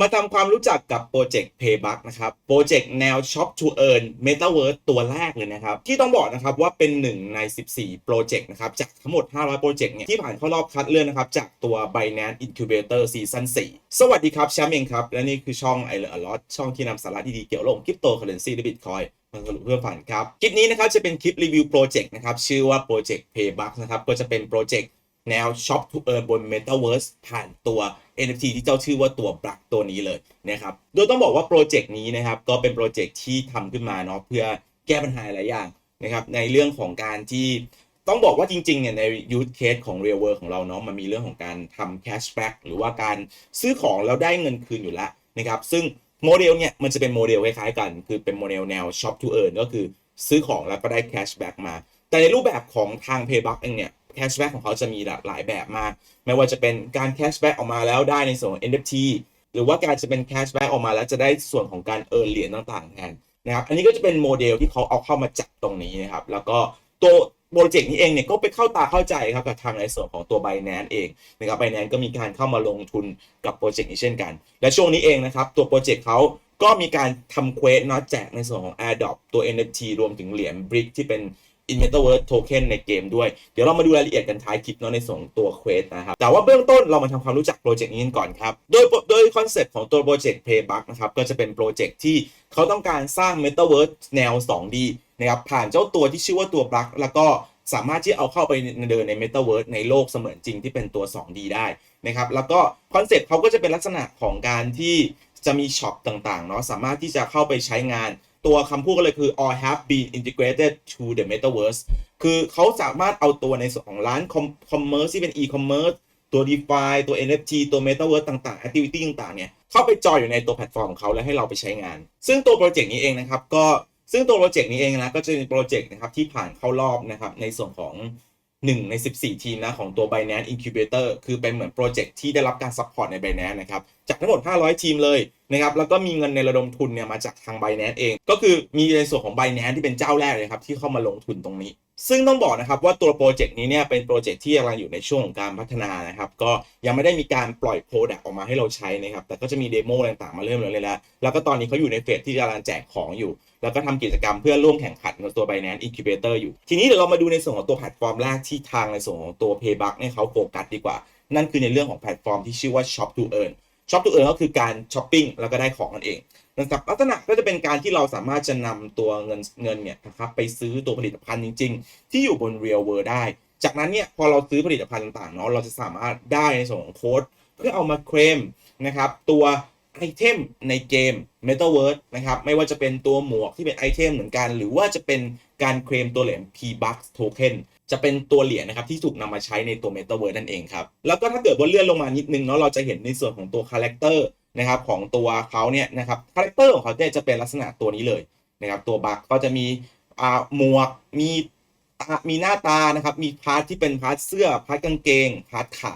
มาทำความรู้จักกับโปรเจกต์ Payback นะครับโปรเจกต์แนว Shop to Earn Metaverse ตัวแรกเลยนะครับ ที่ต้องบอกนะครับว่าเป็นหนึ่งใน 14 โปรเจกต์นะครับจากทั้งหมด 500 โปรเจกต์เนี่ยที่ผ่านเข้ารอบคัดเลือกนะครับจากตัว Binance Incubator Season 4 สวัสดีครับแชมป์เองครับ และนี่คือช่อง i l e a l o t ช่องที่นำสาระดีๆเกี่ยวกับโลกคริปโตเคอเรนซีและบิตคอยมาสรุปเพื่อฝันครับ คลิปนี้นะครับจะเป็นคลิปรีวิวโปรเจกต์นะครับชื่อว่าโปรเจกต์ Payback นะครับก็จะเป็นโปรเจกต์ แนว Shop to Earn บน Metaverse ผ่านตัว NFT ที่เจ้าชื่อว่าตัว Black ตัวนี้เลยนะครับ โดยต้องบอกว่าโปรเจกต์นี้นะครับ ก็เป็นโปรเจกต์ที่ทำขึ้นมาเนาะเพื่อแก้ปัญหาหลายอย่างนะครับ ในเรื่องของการที่ต้องบอกว่าจริงๆเนี่ยใน use case ของ real world ของเราเนาะมันมีเรื่องของการทำ cashback หรือว่าการซื้อของแล้วได้เงินคืนอยู่แล้วนะครับ ซึ่งโมเดลเนี่ยมันจะเป็นโมเดลคล้ายๆกัน คือเป็นโมเดลแนว shop to earn ก็คือซื้อของแล้วก็ได้ cashback มา แต่ในรูปแบบของทาง payback เองเนี่ย cashback ของเขาจะมีหลายแบบมาก ไม่ว่าจะเป็นการ cashback ออกมาแล้วได้ในส่วนของ NFT หรือว่าการจะเป็น cashback ออกมาแล้วจะได้ส่วนของการ earn เหรียญต่างๆแทนนะครับ อันนี้ก็จะเป็นโมเดลที่เขาเอาเข้ามาจับตรงนี้นะครับ แล้วก็ตัวโปรเจกต์นี้เองเนี่ยก็ไปเข้าตาเข้าใจครับกับทางในส่วนของตัว Binance เองนะครับ Binance ก็มีการเข้ามาลงทุนกับโปรเจกต์นี้เช่นกัน และช่วงนี้เองนะครับตัวโปรเจกต์เขาก็มีการทำเควสเนาะแจกในส่วนของ a i r d o p ตัว NFT รวมถึงเหรียญ Brick ที่เป็น in Metaverse Token ในเกมด้วย เดี๋ยวเรามาดูรายละเอียดกันท้ายคลิปเนาะในส่วนของตัวเควสนะครับ แต่ว่าเบื้องต้นเรามาทำความรู้จักโปรเจกต์นี้กันก่อนครับ โดยโดยคอนเซ็ปต์ของตัวโปรเจกต์ Payback นะครับก็จะเป็นโปรเจกต์ที่เขาต้องการสร้าง Metaverse แนว 2D นะครับผ่านเจ้าตัวที่ชื่อว่าตัว Block แล้วก็สามารถที่เอาเข้าไปเดินใน Metaverse ในโลกเสมือนจริงที่เป็นตัว 2D ได้นะครับแล้วก็คอนเซ็ปต์เขาก็จะเป็นลักษณะของการที่จะมีช็อปต่างๆเนาะสามารถที่จะเข้าไปใช้งาน ตัวคำพูดก็เลยคือ all have been integrated to the metaverse คือเขาสามารถเอาตัวในส่วนของร้านคอมเมอร์ที่เป็น e-commerce ตัว DeFi ตัว NFT ตัว Metaverse ต่างๆ Activity ต่างๆ เนี่ย เข้าไปจอยอยู่ในตัวแพลตฟอร์มของเขาแล้วให้เราไปใช้งาน ซึ่งตัวโปรเจกต์นี้เองนะครับ ก็ซึ่งตัวโปรเจกต์นี้เองนะ ก็จะเป็นโปรเจกต์นะครับที่ผ่านเข้ารอบนะครับในส่วนของ 1 ใน 14 ทีมนะของตัว Binance Incubator คือเป็นเหมือนโปรเจกต์ที่ได้รับการซัพพอร์ตใน Binance นะครับจากทั้งหมด 500 ทีมเลยนะครับแล้วก็มีเงินในระดมทุนเนี่ยมาจากทาง Binance เอง ก็คือมีในส่วนของ Binance ที่เป็นเจ้าแรกเลยครับที่เข้ามาลงทุนตรงนี้ ซึ่งต้องบอกนะครับว่าตัวโปรเจกต์นี้เนี่ยเป็นโปรเจกต์ที่กำลังอยู่ในช่วงของการพัฒนานะครับก็ยังไม่ได้มีการปล่อยโปรดักต์ออกมาให้เราใช้นะครับแต่ก็จะมีเดโมต่างๆมาเริ่มเลยแล้ว แล้วก็ตอนนี้เขาอยู่ในเฟสที่กำลังแจกของอยู่ แล้วก็ทำกิจกรรมเพื่อร่วมแข่งขันกับตัว Binance Incubator อยู่ ทีนี้เดี๋ยวเรามาดูในส่วนของตัวแพลตฟอร์มแรกที่ทางในส่วนของตัว Payback เนี่ยเขาโฟกัสดีกว่า นั่นคือในเรื่องของแพลตฟอร์มที่ชื่อว่า Shop to Earn ช็อปตัวอื่นก็คือการช้อปปิ้งแล้วก็ได้ของนั่นเองนะครับลักษณะก็จะเป็นการที่เราสามารถจะนำตัวเงินเงินเนี่ยนะครับไปซื้อตัวผลิตภัณฑ์จริง ๆ ที่อยู่บน real world ได้ จากนั้นเนี่ยพอเราซื้อผลิตภัณฑ์ต่างๆเนาะเราจะสามารถได้ในส่วนของโค้ดเพื่อเอามาเคลมนะครับตัว ไอเทมในเกม Metaverse นะครับ ไม่ว่าจะเป็นตัวหมวกที่เป็นไอเทมเหมือนกัน หรือว่าจะเป็นการเคลมตัวเหรียญ P-Bucks Token จะเป็นตัวเหรียญนะครับที่ถูกนำมาใช้ในตัว Metaverse นั่นเองครับ แล้วก็ถ้าเกิดว่าเลื่อนลงมานิดนึงเนาะเราจะเห็นในส่วนของตัวคาแรคเตอร์นะครับของตัวเขาเนี่ยนะครับคาแรคเตอร์ของเขาเนี่ยจะเป็นลักษณะตัวนี้เลยนะครับตัวบัคก็จะมีอ่าหมวกมีมีหน้าตานะครับมีพาร์ทที่เป็นพาร์ทเสื้อพาร์ทกางเกงพาร์ทขา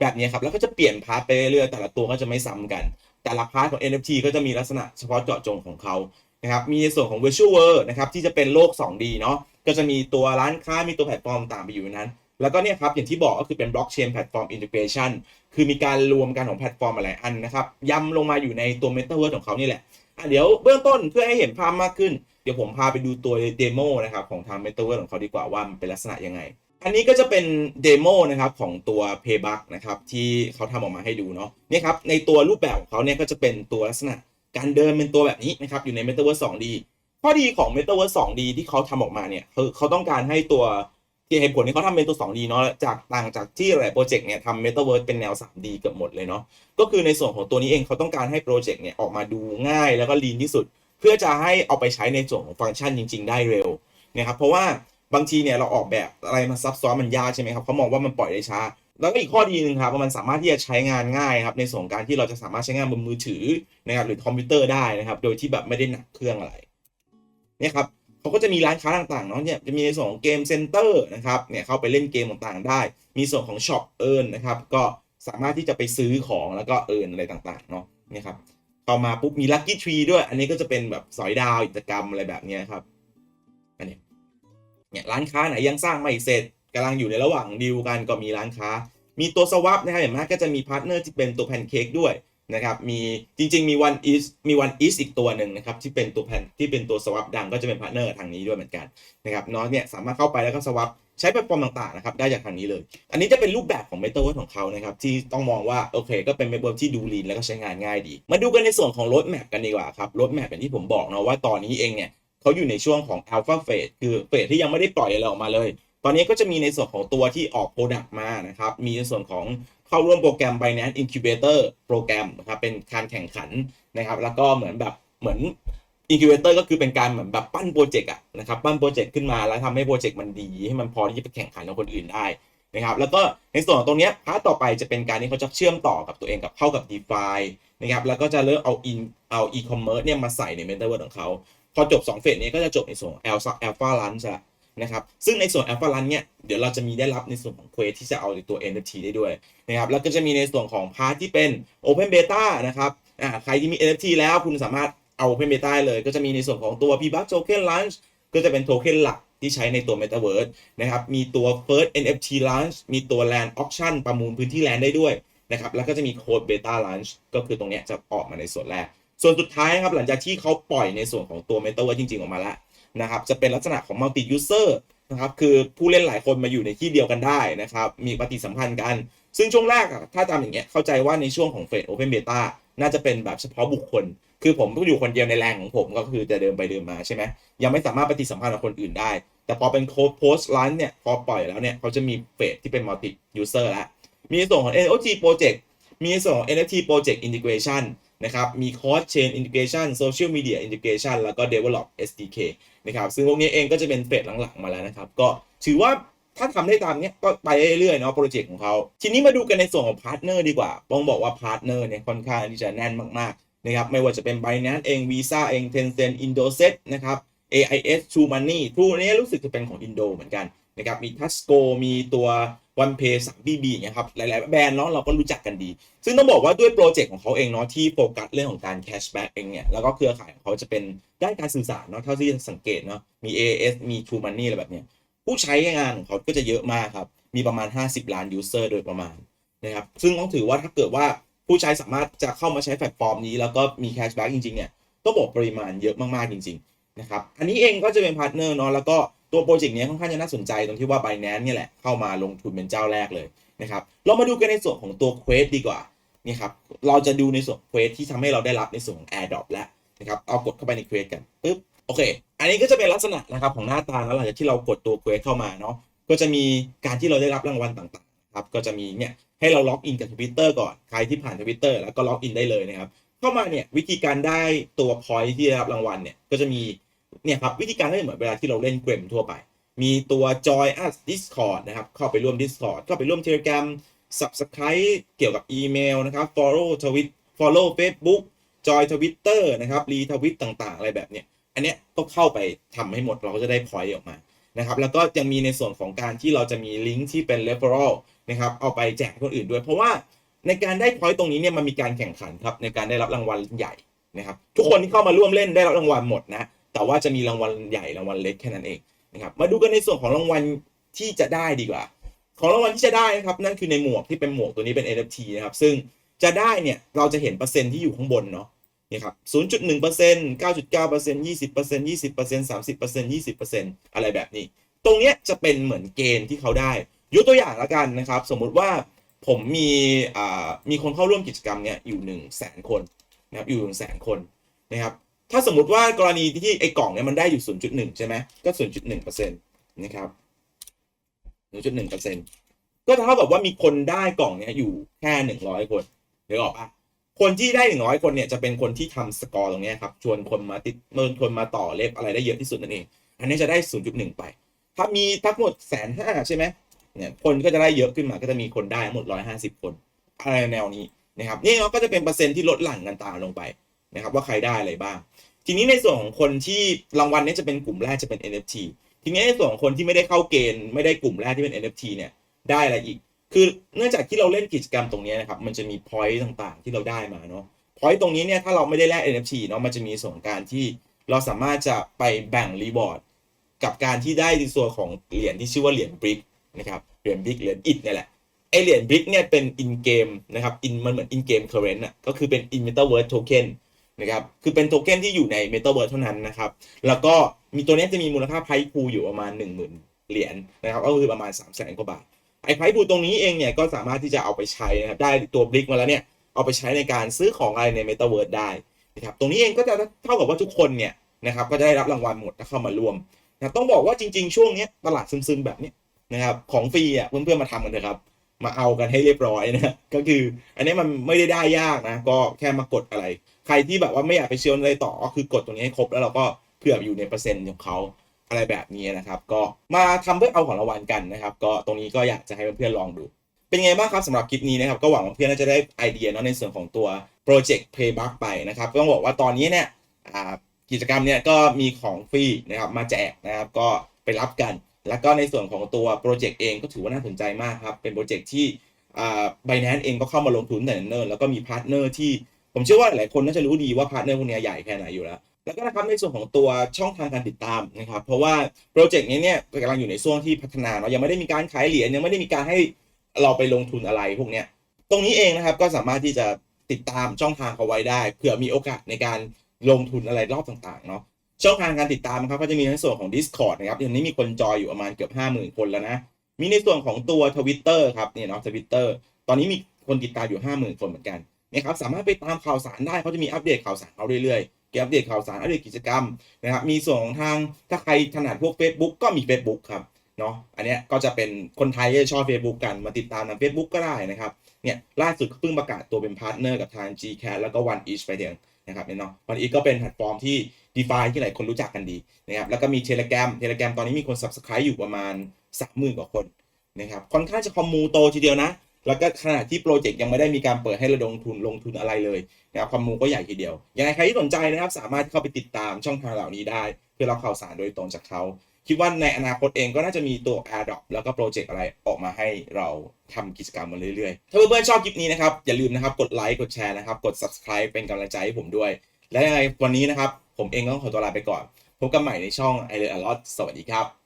แบบนี้ครับแล้วก็จะเปลี่ยนพาร์ทไปเรื่อยๆแต่ละตัวก็จะไม่ซ้ำกัน แต่ละพาร์ทของ NFT ก็จะมีลักษณะเฉพาะเจาะจงของเขานะครับมีในส่วนของ Virtual World นะครับที่จะเป็นโลก 2D เนาะก็จะมีตัวร้านค้ามีตัวแพลตฟอร์มต่างไปอยู่นั้น แล้วก็เนี่ยครับอย่างที่บอกก็คือเป็นบล็อกเชนแพลตฟอร์มอินทิเกรชันคือมีการรวมกันของแพลตฟอร์มหลายอันนะครับยำลงมาอยู่ในตัว Metaverse ของเขานี่แหละอะเดี๋ยวเบื้องต้นเพื่อให้เห็นภาพมากขึ้น เดี๋ยวผมพาไปดูตัวเดโมนะครับของทาง Metaverse ของเขาดีกว่าว่ามันเป็นลักษณะยังไง อันนี้ก็จะเป็นเดโมนะครับของตัว Payback นะครับที่เขาทำออกมาให้ดูเนาะนี่ครับในตัวรูปแบบของเขาเนี่ยก็จะเป็นตัวลักษณะการเดินเป็นตัวแบบนี้นะครับอยู่ใน Metaverse 2D ข้อดีของ Metaverse 2D ที่เขาทำออกมาเนี่ยคือเขาต้องการให้ตัวที่เหตุผลที่เขาทำเป็นตัว 2D เนาะจากต่างจากที่หลายโปรเจกต์เนี่ยทำ Metaverse เป็นแนว 3D เกือบหมดเลยเนาะก็คือในส่วนของตัวนี้เองเขาต้องการให้โปรเจกต์เนี่ยออกมาดูง่ายแล้วก็ลีนที่สุด เพื่อจะให้เอาไปใช้ในส่วนของฟังก์ชันจริง ๆ ได้เร็วนะครับเพราะว่า บางทีเนี่ยเราออกแบบอะไรมาซับซ้อนมันยากใช่ไหมครับเขามองว่ามันปล่อยได้ช้า แล้วก็อีกข้อดีหนึ่งครับว่ามันสามารถที่จะใช้งานง่ายครับในส่วนการที่เราจะสามารถใช้งานบนมือถือนะครับหรือคอมพิวเตอร์ได้นะครับ โดยที่แบบไม่ได้หนักเครื่องอะไรเนี่ยครับเขาก็จะมีร้านค้าต่างๆเนาะเนี่ยจะมีในส่วนของเกมเซ็นเตอร์นะครับเนี่ยเข้าไปเล่นเกมต่างๆ ได้ มีส่วนของช็อปเอิร์นนะครับก็สามารถที่จะไปซื้อของแล้วก็เอิร์นอะไรต่างๆเนาะเนี่ยครับต่อมาปุ๊บมีลัคกี้ทรีด้วย อันนี้ก็จะเป็นแบบสอยดาวกิจกรรมอะไรแบบนี้ครับอันนี้ เนี่ยร้านค้าไหนยังสร้างไม่เสร็จกำลังอยู่ในระหว่างดีลกันก็มีร้านค้า มีตัวสว a ปนะครับเห็นไหมก็จะมีพาร์ทเนอร์ที่เป็นตัวแพนเค้กด้วยนะครับมีจริง ๆ มี one is มี one is อีกตัวหนึ่งนะครับที่เป็นตัวแผ่นที่เป็นตัว swap ดังก็จะเป็นพาร์ทเนอร์ทางนี้ด้วยเหมือนกันนะครับเนาะเนี่ยสามารถเข้าไปแล้วก็ swap ใช้แพลตฟอร์มต่างๆนะครับได้จากทางนี้เลย อันนี้จะเป็นรูปแบบของ m e t a เวิร์ของเขานะครับที่ต้องมองว่าโอเค ก็เป็น m e t a เวิร์ที่ดูลีนแล้วก็ใช้งานง่ายดี มาดูกันในส่วนของรถแมพกันดีกว่าครับรถแมพอย่างที่ผมบอกเนาะว่าตอนนี้เองเนี่ย เขาอยู่ในช่วงของ alpha phase คือเฟสที่ยังไม่ได้ปล่อยอะไรออกมาเลย ตอนนี้ก็จะมีในส่วนของตัวที่ออก Product มานะครับ มีในส่วนของเข้าร่วมโปรแกรม Binance Incubator โปรแกรมนะครับเป็นการแข่งขันนะครับ แล้วก็เหมือนแบบเหมือน Incubator ก็คือเป็นการเหมือนแบบปั้นโปรเจกต์อะนะครับปั้นโปรเจกต์ขึ้นมาแล้วทำให้โปรเจกต์มันดีให้มันพอที่จะไปแข่งขันกับคนอื่นได้นะครับแล้วก็ในส่วนของตรงนี้พาร์ทต่อไปจะเป็นการที่เขาจะเชื่อมต่อกับตัวเองกับเข้ากับ DeFi นะครับแล้วก็จะเริ่มเอา in เอา e-commerce เนี่ยมาใส่ใน Metaverse ของเขา พอจบ 2 เฟสนี้ก็จะจบในส่วนของ Alpha Alpha Launch ละนะครับ ซึ่งในส่วน Alpha Launch เนี่ย เดี๋ยวเราจะมีได้รับในส่วนของเควสที่จะเอาในตัว NFT ได้ด้วยนะครับ แล้วก็จะมีในส่วนของพาร์ทที่เป็น Open Beta นะครับ อ่า ใครที่มี NFT แล้วคุณสามารถเอา Open Beta เลย ก็จะมีในส่วนของตัว p b u c Token Launch ก็จะเป็นโทเค็นหลักที่ใช้ในตัว Metaverse นะครับ มีตัว First NFT Launch มีตัว Land Auction ประมูลพื้นที่แลนได้ด้วยนะครับ แล้วก็จะมีโค้ด Beta Launch ก็คือตรงเนี้ยจะออกมาในส่วนแรก ส่วนสุดท้ายครับหลังจากที่เขาปล่อยในส่วนของตัว Metaverse จริง ๆ ออกมาแล้วนะครับจะเป็นลักษณะของ Multi User นะครับคือผู้เล่นหลายคนมาอยู่ในที่เดียวกันได้นะครับมีปฏิสัมพันธ์กัน ซึ่งช่วงแรกอะถ้าจำอย่างเงี้ยเข้าใจว่าในช่วงของเฟส Open Beta น่าจะเป็นแบบเฉพาะบุคคล คือผมก็อยู่คนเดียวในแรงของผมก็คือจะเดินไปเดินมาใช่ไหมยังไม่สามารถปฏิสัมพันธ์กับคนอื่นได้ แต่พอเป็นโค้ดโพสต์ไลน์เนี่ยพอปล่อยแล้วเนี่ยเขาจะมีเฟสที่เป็น Multi User แล้วมีส่วนของ NOG Project มีส่วนของ NFT Project Integration นะครับ มี Cost Chain Integration Social Media Integration แล้วก็ Develop SDK นะครับ ซึ่งพวกนี้เองก็จะเป็นเฟสหลังๆมาแล้วนะครับ ก็ถือว่าถ้าทำได้ตามเนี้ยก็ไปเรื่อยๆเนาะโปรเจกต์ของเขาทีนี้มาดูกันในส่วนของพาร์ทเนอร์ดีกว่าต้องบอกว่าพาร์ทเนอร์เนี่ยค่อนข้างที่จะแน่นมากๆนะครับไม่ว่าจะเป็น Binance เอง Visa เอง Tencent Indoset นะครับ AIS True Money True นี้รู้สึกจะเป็นของอินโดเหมือนกันนะครับมี Tasco มีตัว OnePay 3 BB อย่างเงี้ยครับหลาย ๆ แบรนด์เนาะเราก็รู้จักกันดี ซึ่งต้องบอกว่าด้วยโปรเจกต์ของเขาเองเนาะที่โฟกัสเรื่องของการแคชแบ็กเองเนี่ยแล้วก็เครือข่ายของเขาจะเป็นด้านการสื่อสารเนาะเท่าที่สังเกตเนาะมี AS มี True Money อะไรแบบเนี้ยผู้ใช้งานของเขาก็จะเยอะมากครับ มีประมาณ 50 ล้านยูเซอร์โดยประมาณนะครับซึ่งต้องถือว่าถ้าเกิดว่าผู้ใช้สามารถจะเข้ามาใช้แพลตฟอร์มนี้แล้วก็มีแคชแบ็กจริง ๆ เนี่ยต้องบอกปริมาณเยอะมาก ๆ จริง ๆ นะครับ อันนี้เองก็จะเป็นพาร์ทเนอร์เนาะแล้วก็ ตัวโปรเจกต์นี้ค่อนข้างจะน่าสนใจตรงที่ว่า Binance เนี่ยแหละเข้ามาลงทุนเป็นเจ้าแรกเลยนะครับเรามาดูกันในส่วนของตัวเควสดีกว่านี่ครับเราจะดูในส่วนเควสที่ทำให้เราได้รับในส่วนของ AirDrop แล้วนะครับเอากดเข้าไปในเควสกันปึ๊บโอเค อันนี้ก็จะเป็นลักษณะนะครับของหน้าตาแล้วหลังจากที่เรากดตัวเควสเข้ามาเนาะก็จะมีการที่เราได้รับรางวัลต่างๆครับก็จะมีเนี่ยให้เราล็อกอินกับทวิตเตอร์ก่อนใครที่ผ่านทวิตเตอร์แล้วก็ล็อกอินได้เลยนะครับเข้ามาเนี่ยวิธีการได้ตัวพอยที่ได้รับรางวัลเนี่ยก็จะมี เนี่ยครับวิธีการก็เหมือนเวลาที่เราเล่นเกมทั่วไป มีตัว Joy us Discord นะครับ เข้าไปร่วม Discord เข้าไปร่วม Telegram Subscribe เกี่ยวกับอีเมลนะครับ Follow Twit Follow Facebook Joy Twitter นะครับ Retweet ต่างๆ อะไรแบบเนี้ยอันเนี้ยก็เข้าไปทำให้หมดเราก็จะได้ point ออกมานะครับแล้วก็ยังมีในส่วนของการที่เราจะมีลิงก์ที่เป็น referral นะครับเอาไปแจกคนอื่นด้วย เพราะว่าในการได้ point ตรงนี้เนี่ยมันมีการแข่งขันครับในการได้รับรางวัลใหญ่นะครับทุกคนที่เข้ามาร่วมเล่นได้รับรางวัลหมดนะ แต่ว่าจะมีรางวัลใหญ่รางวัลเล็กแค่นั้นเองนะครับมาดูกันในส่วนของรางวัลที่จะได้ดีกว่า ของรางวัลที่จะได้นะครับนั่นคือในหมวกที่เป็นหมวกตัวนี้เป็น NFT นะครับซึ่งจะได้เนี่ยเราจะเห็นเปอร์เซ็นต์ที่อยู่ข้างบนเนาะนี่ครับ0.1% 9.9% 20% 20% 30% 20%อะไรแบบนี้ ตรงเนี้ยจะเป็นเหมือนเกณฑ์ที่เขาได้ ยกตัวอย่างละกันนะครับ สมมุติว่าผมมีอ่ามีคนเข้าร่วมกิจกรรมเนี่ยอยู่1 0 0 0 0แสนคนนะครับอยู่1 0 0 0 0แสนคนนะครับ ถ้าสมมติว่ากรณีที่ไอ้กล่องเนี่ยมันได้อยู่ 0.1 ใช่ไหมก็ 0.1%นะครับ 0.1%ก็เท่ากับว่ามีคนได้กล่องเนี้ยอยู่แค่ 100 คนหรือออกปะคนที่ได้ 100 คนเนี่ยจะเป็นคนที่ทำสกอร์ตรงนี้ครับ ชวนคนมาติดเมินคนมาต่อเล็บอะไรได้เยอะที่สุดนั่นเอง อันนี้จะได้ 0.1 ไป ถ้ามีทั้งหมดแสนห้าใช่ไหมเนี่ยคนก็จะได้เยอะขึ้นมาก็จะมีคนได้ทั้งหมด 150 คนอะไรแนวนี้นะครับนี่ก็จะเป็นเปอร์เซ็นต์ที่ลดหลั่งกันตามลงไป นะครับว่าใครได้อะไรบ้าง ทีนี้ในส่วนของคนที่รางวัลนี้จะเป็นกลุ่มแรกจะเป็น NFT ทีนี้ในส่วนของคนที่ไม่ได้เข้าเกณฑ์ไม่ได้กลุ่มแรกที่เป็น NFT เนี่ยได้อะไรอีก คือเนื่องจากที่เราเล่นกิจกรรมตรงนี้นะครับมันจะมี point ต่างๆ ที่เราได้มาเนาะ point ตรงนี้เนี่ยถ้าเราไม่ได้แลก NFT เนาะมันจะมีส่วนการที่เราสามารถจะไปแบ่งรีบอร์ดกับการที่ได้ในส่วนของเหรียญที่ชื่อว่าเหรียญบริกนะครับเหรียญบริกเหรียญอิฐเนี่ยแหละไอเหรียญบริกเนี่ยเป็นอินเกมนะครับอินมันเหมือนอินเกมเคอร์เรนต์อะก็คือเป็นอินเมตาเวิร์ดโทเค็น นะครับคือเป็นโทเค็นที่อยู่ในเมตาเวิร์ดเท่านั้นนะครับ แล้วก็มีตัวนี้จะมีมูลค่าไพพูอยู่ประมาณ 1 0,000 เหรียญนะครับก็คือประมาณ 3 0 0แสนกว่าบาทไอไพพูตรงนี้เองเนี่ยก็สามารถที่จะเอาไปใช้นะครับได้ตัวบริกมาแล้วเนี่ยเอาไปใช้ในการซื้อของอะไรในเมตาเวิร์ดได้นะครับตรงนี้เองก็จะเท่ากับว่าทุกคนเนี่ยนะครับก็จะได้รับรางวัลหมดถ้าเข้ามาร่วมนะต้องบอกว่าจริง ๆ ช่วงนี้ตลาดซึมๆแบบนี้นะครับของฟรีอะเพื่อนๆมาทำกันเถอะครับมาเอากันให้เรียบร้อยนะก็คืออันนี้มันไม่ได้ได้ยากนะก็แค่มากดอะไร ใครที่แบบว่าไม่อยากไปเชื่อมอะไรต่อก็คือกดตรงนี้ให้ครบแล้วเราก็เผื่ออยู่ในเปอร์เซ็นต์ของเขาอะไรแบบนี้นะครับ ก็มาทำเพื่อเอาของรางวัลกันนะครับ ก็ตรงนี้ก็อยากจะให้เพื่อนๆลองดู เป็นไงบ้างครับสำหรับคลิปนี้นะครับ ก็หวังว่าเพื่อนๆน่าจะได้ไอเดียเนาะในส่วนของตัว Project Payback ไปนะครับต้องบอกว่าตอนนี้เนี่ยกิจกรรมเนี่ยก็มีของฟรีนะครับมาแจกนะครับก็ไปรับกัน แล้วก็ในส่วนของตัวโปรเจกต์เองก็ถือว่าน่าสนใจมากครับเป็นโปรเจกต์ที่ไบแนนเองก็เข้ามาลงทุนแต่เนิ่นๆแล้วก็มีพาร์ทเนอร์ที่ ผมเชื่อว่าหลายคนน่าจะรู้ดีว่าพาร์ทเนอร์พวกนี้ใหญ่แค่ไหนอยู่แล้ว แล้วก็นะครับในส่วนของตัวช่องทางการติดตามนะครับ เพราะว่าโปรเจกต์นี้เนี่ยกำลังอยู่ในช่วงที่พัฒนาเนาะยังไม่ได้มีการขายเหรียญยังไม่ได้มีการให้เราไปลงทุนอะไรพวกเนี้ยตรงนี้เองนะครับก็สามารถที่จะติดตามช่องทางเขาไว้ได้เผื่อมีโอกาสในการลงทุนอะไรรอบต่างๆเนาะช่องทางการติดตามนะครับก็จะมีในส่วนของ Discord นะครับตอนนี้มีคนจอยอยู่ประมาณเกือบ 50,000 คนแล้วนะ มีในส่วนของตัว Twitter ครับเนี่ยเนาะ Twitter ตอนนี้มีคนติดตามอยู่ 50,000 คนเหมือนกัน นะครับสามารถไปตามข่าวสารได้เขาจะมีอัปเดตข่าวสารเขาเรื่อยๆเกี่ยวกับอัปเดตข่าวสารอัปเดตกิจกรรมนะครับมีส่วนของทางถ้าใครถนัดพวก Facebook ก็มี Facebook ครับเนาะอันเนี้ยก็จะเป็นคนไทยที่ชอบ Facebook กันมาติดตามทาง Facebook ก็ได้นะครับเนี่ยล่าสุดเพิ่งประกาศตัวเป็นพาร์ทเนอร์กับทาง GCAT แล้วก็ One Each ไปเดียงนะครับเนี่ยเนาะ One Each ก็เป็นแพลตฟอร์มที่ DeFi ที่หลายคนรู้จักกันดีนะครับแล้วก็มี Telegram Telegram ตอนนี้มีคน Subscribe อยู่ประมาณ 30,000 กว่าคนนะครับค่อนข้างจะคอมมูโตทีเดียวนะ แล้วก็ขณะที่โปรเจกต์ยังไม่ได้มีการเปิดให้ระดมทุนลงทุนอะไรเลยนะครับคอมมูก็ใหญ่ทีเดียวยังไงใครที่สนใจนะครับ สามารถเข้าไปติดตามช่องทางเหล่านี้ได้ เพื่อรับข่าวสารโดยตรงจากเขา คิดว่าในอนาคตเองก็น่าจะมีตัว a d o p แล้วก็โปรเจกต์อะไรออกมาให้เราทำกิจกรรมมาเรื่อยๆ ถ้าเพื่อนๆชอบคลิปนี้นะครับอย่าลืมนะครับกดไลค์กดแชร์นะครับกด subscribe เป็นกำลังใจให้ผมด้วย และยังไงวันนี้นะครับผมเองต้องขอตัวลาไปก่อนพบกันใหม่ในช่อง i l e a l o t สวัสดีครับ